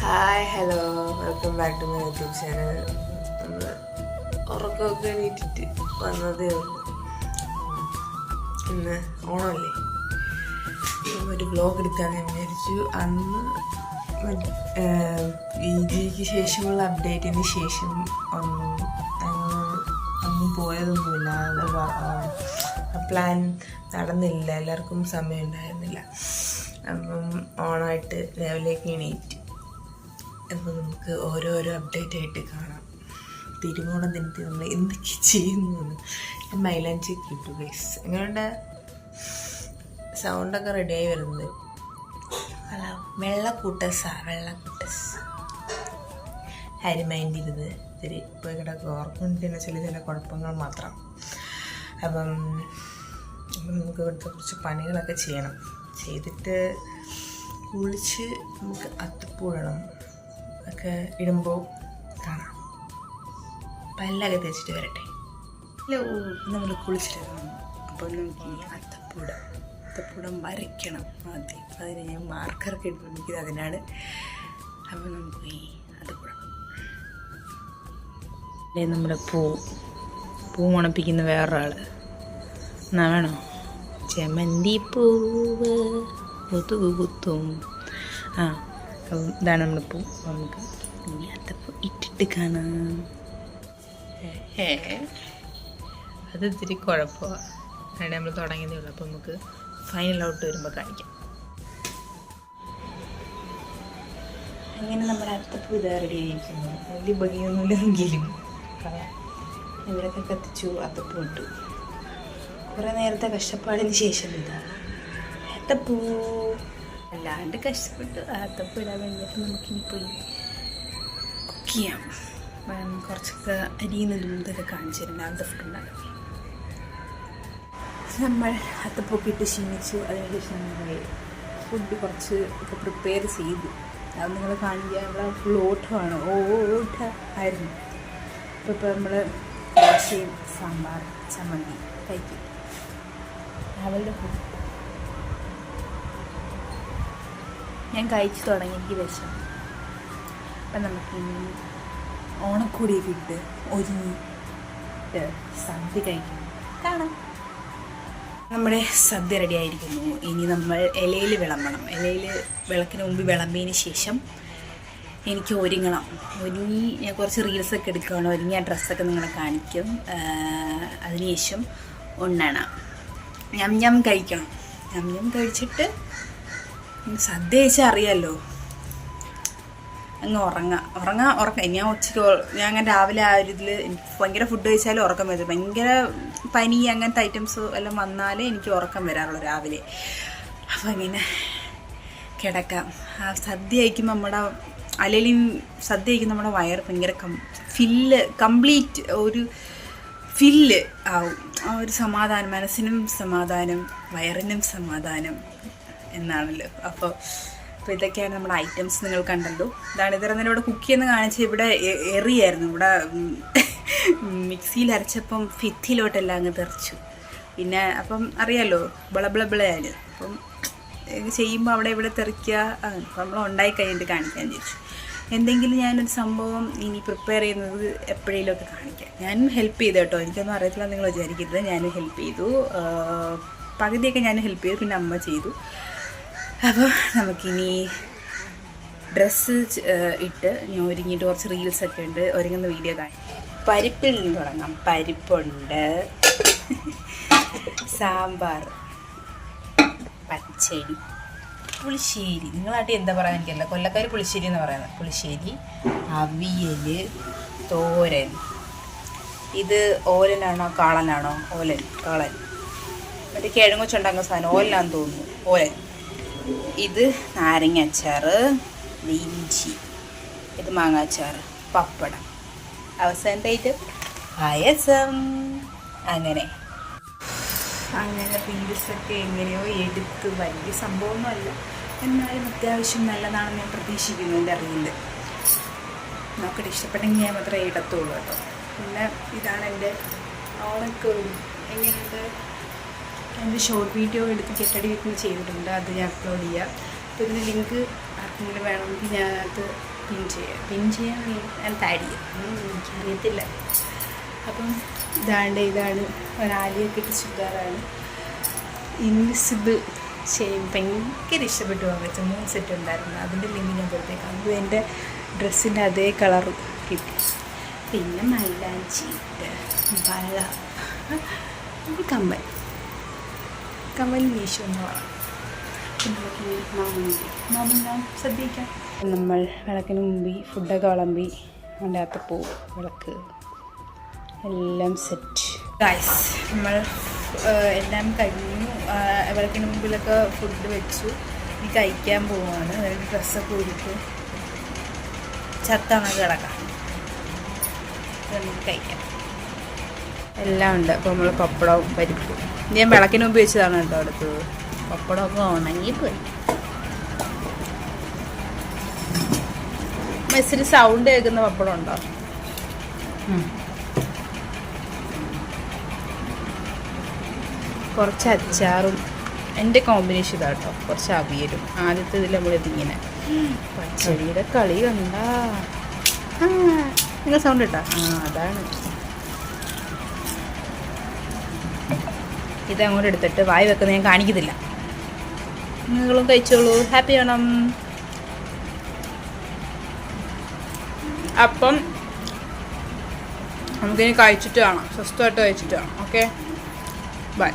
Hi hello welcome back to my YouTube channel നമ്മൾ ഉറക്കമൊക്കെ എണീറ്റിട്ട് വന്നതേ ഉള്ളൂ. ഇന്ന് ഓണമല്ലേ? ഒരു ബ്ലോഗ് എടുക്കാൻ ഞാൻ വിചാരിച്ചു. അന്ന് പി ജിക്ക് ശേഷമുള്ള അപ്ഡേറ്റിന് ശേഷം ഒന്നും അങ്ങ് പോയതൊന്നുമില്ല. പ്ലാൻ നടന്നില്ല. എല്ലാവർക്കും സമയം ഉണ്ടായിരുന്നില്ല അപ്പം ഓണമായിട്ട് രാവിലേക്ക് എണീറ്റ് അപ്പോൾ നമുക്ക് ഓരോരോ അപ്ഡേറ്റ് ആയിട്ട് കാണാം. തിരുവോണ ദിനത്തിൽ നമ്മൾ എന്തൊക്കെ ചെയ്യുന്നു മൈലാഞ്ചി കിട്ടു ഗൈസ് എങ്ങനെയുണ്ട്? സൗണ്ടൊക്കെ റെഡിയായി വരുന്നത്. വെള്ളക്കൂട്ട വെള്ളക്കൂട്ടസ വെള്ളക്കൂട്ടസ്. ആരും മൈൻഡ് ചെയ്തത് ഇത്തിരി പോയി കിടക്കുക. ഓർക്കുന്നുണ്ടെന്ന് ചില ചില കുഴപ്പങ്ങൾ മാത്രം. അപ്പം നമുക്ക് ഇവിടുത്തെ കുറച്ച് പണികളൊക്കെ ചെയ്യണം. ചെയ്തിട്ട് കുളിച്ച് നമുക്ക് അത്തപ്പൂടണം ഒക്കെ ഇടുമ്പോൾ കാണാം. പല്ലൊക്കെ തേച്ചിട്ട് വരട്ടെ. ഹലോ നമ്മൾ കുളിച്ചിട്ടാണ്. അപ്പോൾ നമുക്ക് അത്തപ്പൂടം അത്തപ്പൂടം വരയ്ക്കണം ആദ്യം. അതിന് ഞാൻ മാർക്കറൊക്കെ ഇട്ടുകൊണ്ടിരിക്കുന്നത് അതിനാണ്. അപ്പോൾ നമുക്ക് ഈ അത്തപ്പൂടം. അല്ലേ നമ്മുടെ പൂ. പൂ മണപ്പിക്കുന്ന വേറൊരാൾ എന്നാ വേണോ? ചെമന്തി പൂവ് കൊതുകു കുത്തും ആ അപ്പം ഇതാണ് നമ്മുടെ പൂ. നമുക്ക് ഇനി ഇട്ടിട്ട് കാണാം. അത് ഇത്തിരി കുഴപ്പമാണ് അതിന് നമ്മൾ തുടങ്ങിയതേ ഉള്ളൂ. അപ്പോൾ നമുക്ക് ഫൈനൽ ഔട്ട് വരുമ്പോൾ കാണിക്കാം. അങ്ങനെ നമ്മുടെ അത്തപ്പൂ ഇതാ റെഡി ആയിരിക്കുന്നു. വലിയ ഭംഗിയൊന്നുമില്ലെങ്കിലും ഇവരൊക്കെ കത്തിച്ചു അത്തപ്പൂ ഇട്ടു. കുറേ നേരത്തെ കഷ്ടപ്പാടിന് ശേഷം ഇതാ. അത്തപ്പൂ അല്ലാണ്ട് കഷ്ടപ്പെട്ട് അത്തപ്പൂ ഇടാൻ വേണ്ടിയിട്ട് നമുക്കിനി പോയി കുക്ക് ചെയ്യാം. കുറച്ചൊക്കെ നിന്നും ഇതൊക്കെ കാണിച്ചു തരും. രാവിലത്തെ ഫുഡ് ഉണ്ടാക്കി നമ്മൾ അത്തപ്പൊക്കെ ഇട്ട് ക്ഷീണിച്ചു. അതിനുശേഷം നമ്മൾ ഫുഡ് കുറച്ച് ഒക്കെ പ്രിപ്പയർ ചെയ്തു. അത് നിങ്ങൾ കാണിക്കുക നമ്മളെ ഫുൾ ഓട്ടമാണ്. ഓട്ട ആയിരുന്നു. അപ്പോൾ ഇപ്പോൾ നമ്മൾ ദോശയും സാമ്പാർ ചമ്മന്തി കഴിക്കും. രാവിലെ ഫുഡ് ഞാൻ കഴിച്ചു തുടങ്ങി എനിക്ക് വിഷം അപ്പം നമുക്ക് ഇനി വിട്ട് ഒരുങ്ങിട്ട് സദ്യ കഴിക്കണം കാണാം. നമ്മുടെ സദ്യ റെഡി ആയിരിക്കുന്നു ഇനി നമ്മൾ ഇലയിൽ വിളമ്പണം. ഇലയിൽ വിളക്കിന് മുമ്പ് വിളമ്പിയതിന് ശേഷം എനിക്ക് ഒരുങ്ങണം. ഒരുങ്ങി ഞാൻ കുറച്ച് റീൽസൊക്കെ എടുക്കുകയാണ്. ഒരുങ്ങി ആ ഡ്രസ്സൊക്കെ നിങ്ങളെ കാണിക്കും. അതിനുശേഷം ഉണ്ണണം. ഞം ഞം കഴിക്കണം. ഞം ഞം കഴിച്ചിട്ട് സദ്യ കഴിച്ചാൽ അറിയാമല്ലോ അങ്ങ് ഉറങ്ങാം. ഉറങ്ങാം ഉറക്കം ഞാൻ ഉച്ചയ്ക്ക് ഞാൻ അങ്ങനെ രാവിലെ ആ ഒരു ഇതിൽ എനിക്ക് ഭയങ്കര ഫുഡ് കഴിച്ചാലും ഉറക്കം വരും ഭയങ്കര പനി അങ്ങനത്തെ ഐറ്റംസ് എല്ലാം വന്നാലേ എനിക്ക് ഉറക്കം വരാറുള്ളൂ രാവിലെ. അപ്പം ഇങ്ങനെ കിടക്കാം. ആ സദ്യ കഴിക്കുമ്പോൾ നമ്മുടെ അല്ലെങ്കിൽ സദ്യ കഴിക്കുമ്പോൾ നമ്മുടെ വയർ ഭയങ്കര കം ഫില്ല് കംപ്ലീറ്റ് ഒരു ഫില്ല് ആവും. ആ ഒരു സമാധാനം മനസ്സിനും സമാധാനം വയറിനും സമാധാനം. എന്നാണല്ലോ. അപ്പോൾ അപ്പോൾ ഇതൊക്കെയാണ് നമ്മുടെ ഐറ്റംസ് നിങ്ങൾ കണ്ടല്ലോ. ഇതാണ് ഇതര ഇവിടെ കുക്ക് ചെയ്യുന്ന കാണിച്ച് ഇവിടെ എറിയായിരുന്നു. ഇവിടെ മിക്സിയിൽ അരച്ചപ്പം ഫിത്തിലോട്ടെല്ലാം അങ്ങ് തെറിച്ചു. പിന്നെ അപ്പം അറിയാലോ ബളബളബളയാണ് അപ്പം ചെയ്യുമ്പോൾ അവിടെ ഇവിടെ തെറിക്കുക അപ്പം നമ്മൾ ഉണ്ടായി കഴിഞ്ഞിട്ട് കാണിക്കാൻ ചോദിച്ചു എന്തെങ്കിലും ഞാനൊരു സംഭവം ഇനി പ്രിപ്പയർ ചെയ്യുന്നത് എപ്പോഴേലും ഒക്കെ കാണിക്കാം. ഞാനും ഹെൽപ്പ് ചെയ്തു കേട്ടോ. എനിക്കൊന്നും അറിയത്തില്ല നിങ്ങൾ വിചാരിക്കരുത്. ഞാനും ഹെൽപ്പ് ചെയ്തു. പകുതിയൊക്കെ ഞാൻ ഹെൽപ്പ് ചെയ്തു. പിന്നെ അമ്മ ചെയ്തു. അപ്പോൾ നമുക്കിനി ഡ്രസ്സ് ഇട്ട് ഞാൻ ഒരുങ്ങിയിട്ട് കുറച്ച് റീൽസൊക്കെ ഉണ്ട്. ഒരുങ്ങുന്ന വീഡിയോ കാണാം. പരിപ്പിൽ നിന്ന് തുടങ്ങാം. പരിപ്പുണ്ട്. സാമ്പാർ. പച്ചടി. പുളിശ്ശേരി. നിങ്ങളാട്ടി എന്താ പറയാൻ എനിക്കല്ല കൊല്ലക്കാർ പുളിശ്ശേരി എന്ന് പറയുന്നത് പുളിശ്ശേരി അവിയൽ തോരൻ. ഇത് ഓലനാണോ കാളനാണോ? ഓലൻ. കാളൻ. മറ്റേ കിഴങ്ങുച്ചുണ്ടാക്കുന്ന സാധനം. ഓലനാന്ന് തോന്നുന്നു. ഓലൻ. ഇത് നാരങ്ങ അച്ചാറ് ഇഞ്ചി ഇത് മാങ്ങ അച്ചാറ് പപ്പടം. അവസാനത്തായിട്ട് പായസം. അങ്ങനെ. അങ്ങനെ പീരിസൊക്കെ എങ്ങനെയോ എടുത്ത് വലിയ സംഭവമൊന്നുമല്ല. എന്നാലും അത്യാവശ്യം നല്ലതാണെന്ന് ഞാൻ പ്രതീക്ഷിക്കുന്നു എന്റെ റീൽ നോക്കട്ടെ ഇഷ്ടപ്പെട്ടെങ്കിൽ ഞാൻ മാത്രമേ ഇടത്തുള്ളൂ കേട്ടോ. പിന്നെ ഇതാണ് എന്റെ ഓണക്കോടി എങ്ങനെയുണ്ട്? എന്റെ ഷോർട്ട് വീഡിയോ എടുത്ത് ചെട്ടടി വെക്കുന്ന ചെയ്തിട്ടുണ്ട്. അത് ഞാൻ അപ്ലോഡ് ചെയ്യാം. അപ്പോൾ ഇതിന് ലിങ്ക് ആർക്കെങ്കിലും വേണമെങ്കിൽ ഞാൻ അത് പിൻ ചെയ്യാം. പിൻ ചെയ്യാൻ ഞാൻ ചെയ്യാം. എനിക്കറിയത്തില്ല. അപ്പം ഇതാണ്ട് ഇതാണ് ഒരാലിയൊക്കെ ഇട്ട് ചുരിദാറാണ്. ഇൻവിസിബിൾ ഷെയിം ഭയങ്കര ഇഷ്ടപ്പെട്ടു വാങ്ങിച്ച മൂന്ന് സെറ്റ് ഉണ്ടായിരുന്നു. അതിന്റെ ലിങ്ക് ഞാൻ കൊടുത്തേക്കാം. അത് എന്റെ ഡ്രസ്സിന്റെ അതേ കളർ കിട്ടി. പിന്നെ മൈലാഞ്ചി വള. ഒരു കമ്മൽ മീശോ എന്ന് പറയാം. ഞാൻ ശ്രദ്ധിക്കാം നമ്മൾ വിളക്കിന് മുമ്പ് ഫുഡൊക്കെ വിളമ്പി അതിന്റെ അകത്ത് പോവും. വിളക്ക്. എല്ലാം സെറ്റ് ഗൈസ് നമ്മൾ എല്ലാം കഴിഞ്ഞു. വിളക്കിന് മുമ്പിലൊക്കെ ഫുഡ് വെച്ചു. ഇനി കഴിക്കാൻ പോവാണ്. അതായത് ഡ്രസ്സൊക്കെ ഒരുക്കും. ചത്താണ് കിടക്കാം. കഴിക്കാം. എല്ലാം ഉണ്ട്. അപ്പോൾ നമ്മൾ പപ്പടവും പരിപ്പും. ഞാൻ വിളക്കിന് മുമ്പ് വെച്ചതാണ് കേട്ടോ അടുത്തത്. പപ്പടമൊക്കെ ഉണങ്ങിപ്പോയി മെസ്സിൽ സൗണ്ട് കേൾക്കുന്ന പപ്പടം ഉണ്ടോ? കുറച്ച് അച്ചാറും. എന്റെ കോമ്പിനേഷൻ ഇതാ കേട്ടോ. കുറച്ച് അവിയലും. ആദ്യത്തെ ഇതിൽ നമ്മളിതിങ്ങനെ പച്ചടിയുടെ കളി കണ്ട. നിങ്ങൾ സൗണ്ട് ഇട്ടാ ആ അതാണ്. ഇത് അങ്ങോട്ട് എടുത്തിട്ട് വായി വെക്കുന്ന ഞാൻ കാണിക്കുന്നില്ല. നിങ്ങളും കഴിച്ചോളൂ. ഹാപ്പി ആണം അപ്പം നമുക്കിനി കഴിച്ചിട്ട് കാണാം. സ്വസ്ഥമായിട്ട് കഴിച്ചിട്ട് കാണാം. ഓക്കെ ബൈ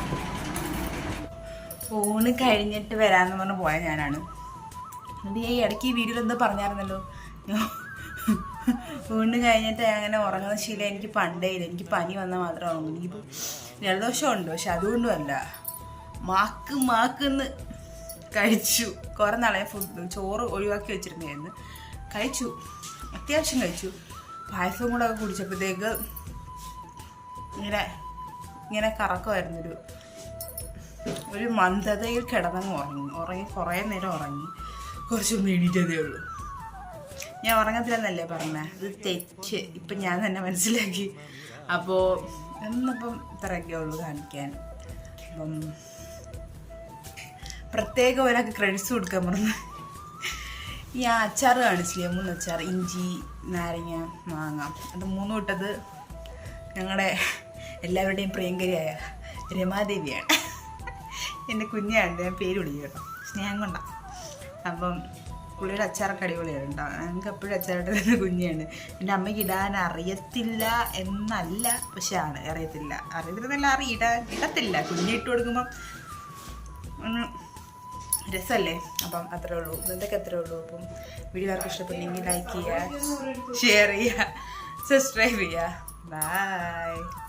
ഊണ് കഴിഞ്ഞിട്ട് വരാമെന്ന് പറഞ്ഞ് പോയ ഞാനാണ്. ഈ ഇടയ്ക്ക് ഈ വീഡിയോയിൽ പറഞ്ഞായിരുന്നല്ലോ. ഊണ് കഴിഞ്ഞിട്ട് അങ്ങനെ ഉറങ്ങുന്ന ശീലം എനിക്ക് പണ്ടേ ഇല്ല. എനിക്ക് പനി വന്നാൽ മാത്രമേ ഉറങ്ങൂ എനിക്കിപ്പോൾ ജലദോഷമുണ്ട്. പക്ഷെ അതുകൊണ്ടുമല്ല. മാക്ക് മാക്കെന്ന് കഴിച്ചു. കുറേ നാളെ ഫുഡ് ചോറ് ഒഴിവാക്കി വെച്ചിരുന്നായിരുന്നു കഴിച്ചു. അത്യാവശ്യം കഴിച്ചു. പായസം കൂടെ ഒക്കെ കുടിച്ചപ്പോഴത്തേക്ക് ഇങ്ങനെ ഇങ്ങനെ കറക്കമായിരുന്നൊരു ഒരു മന്ദതയിൽ കിടന്നങ്ങ് ഉറങ്ങി. ഉറങ്ങി കുറേ നേരം ഉറങ്ങി. കുറച്ച് മീഡിയതേ ഉള്ളൂ. ഞാൻ ഉറങ്ങത്തില്ലെന്നല്ലേ പറഞ്ഞേ? ഇത് തെറ്റ്. ഇപ്പം ഞാൻ തന്നെ മനസ്സിലാക്കി. അപ്പോ എന്നിപ്പം ഇത്രയൊക്കെ ഉള്ളൂ കാണിക്കാൻ. അപ്പം പ്രത്യേകം ഒരാൾക്ക് ക്രെഡിറ്റ്സ് കൊടുക്കാൻ പറഞ്ഞു. ആ അച്ചാർ കാണിച്ചില്ലേ? മൂന്ന് അച്ചാർ ഇഞ്ചി നാരങ്ങ മാങ്ങ. അത് മൂന്നും ഇട്ടത് ഞങ്ങളുടെ എല്ലാവരുടെയും പ്രിയങ്കരിയായ രമാദേവിയാണ്. എന്റെ കുഞ്ഞാണ്. ഞാൻ പേര് വിളിക്കും കേട്ടോ. സ്നേഹം കൊണ്ടാണ് അപ്പം പുള്ളിയുടെ അച്ചാറൊക്കെ അടിപൊളിയാണ് കേട്ടോ. ഞങ്ങൾക്ക് എപ്പോഴും അച്ചാറിട്ട് തന്നെ കുഞ്ഞാണ്. എന്റെ അമ്മയ്ക്ക് ഇടാൻ അറിയത്തില്ല എന്നല്ല പക്ഷെ ആണ് അറിയത്തില്ല അറിയത്തില്ല അറിയ ഇടാൻ ഇടത്തില്ല. കുഞ്ഞിട്ട് കൊടുക്കുമ്പം ഒന്ന് രസമല്ലേ? അപ്പം അത്രേ ഉള്ളൂ. ഇതൊക്കെ അത്രേ ഉള്ളൂ. അപ്പം വീഡിയോ ആർക്കും ഇഷ്ടപ്പെട്ടെങ്കിൽ ലൈക്ക് ചെയ്യുക ഷെയർ ചെയ്യുക സബ്സ്ക്രൈബ് ചെയ്യുക. ബൈ